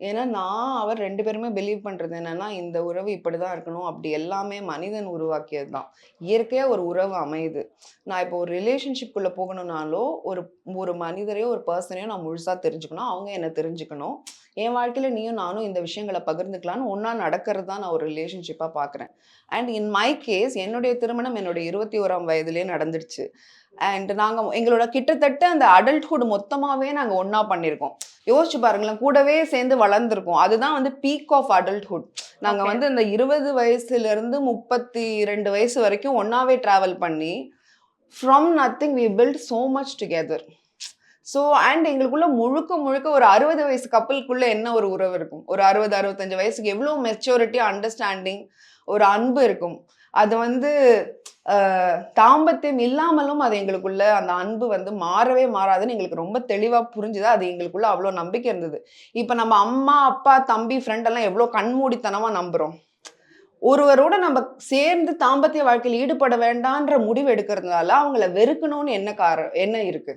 ஏன்னா நான் அவர் ரெண்டு பேருமே பிலீவ் பண்ணுறது என்னன்னா, இந்த உறவு இப்படி தான் இருக்கணும். அப்படி எல்லாமே மனிதன் உருவாக்கியது தான். இயற்கையாக ஒரு உறவு அமையுது. நான் இப்போ ஒரு ரிலேஷன்ஷிப்புக்குள்ளே போகணுன்னாலோ ஒரு ஒரு மனிதரையோ, ஒரு பர்சனையோ நான் முழுசாக தெரிஞ்சுக்கணும். அவங்க என்னை தெரிஞ்சுக்கணும். என் வாழ்க்கையில நீயும் நானும் இந்த விஷயங்கள பகிர்ந்துக்கலாம்னு ஒண்ணா நடக்கிறது தான் நான் ஒரு ரிலேஷன்ஷிப்பா பார்க்குறேன். அண்ட் இன் மை கேஸ் என்னுடைய திருமணம் என்னுடைய 21ஆம் வயதிலேயே நடந்துடுச்சு. அண்ட் நாங்க எங்களோட கிட்டத்தட்ட அந்த அடல்ட்ஹுட் மொத்தமாவே நாங்க ஒண்ணா பண்ணியிருக்கோம். யோசிச்சு பாருங்களேன். கூடவே சேர்ந்து வளர்ந்துருக்கோம். அதுதான் வந்து பீக் ஆஃப் அடல்ட்ஹுட். நாங்க ஓகே. வந்து இந்த 20 வயசுலேருந்து 32 வயசு வரைக்கும் ஒண்ணாவே டிராவல் பண்ணி, from nothing we build so much together. So and எங்களுக்குள்ள முழுக்க முழுக்க ஒரு 60 வயசு கப்பலுக்குள்ள என்ன ஒரு உறவு இருக்கும்? ஒரு 60, 65 வயசுக்கு எவ்வளோ மெச்சூரிட்டி, அண்டர்ஸ்டாண்டிங், ஒரு அன்பு இருக்கும். அது வந்து தாம்பத்தியம் இல்லாமலும் அது எங்களுக்குள்ள அந்த அன்பு வந்து மாறவே மாறாதுன்னு எங்களுக்கு ரொம்ப தெளிவாக புரிஞ்சுது. அது எங்களுக்குள்ள அவ்வளோ நம்பிக்கை இருந்தது. இப்போ நம்ம அம்மா, அப்பா, தம்பி, ஃப்ரெண்டெல்லாம் எவ்வளோ கண்மூடித்தனமாக நம்புகிறோம் ஒருவரோட நம்ம சேர்ந்து தாம்பத்திய வாழ்க்கையில் ஈடுபட வேண்டான்ற முடிவு எடுக்கிறதுனால, அவங்கள வெறுக்கணும்னு என்ன கார என்ன இருக்குது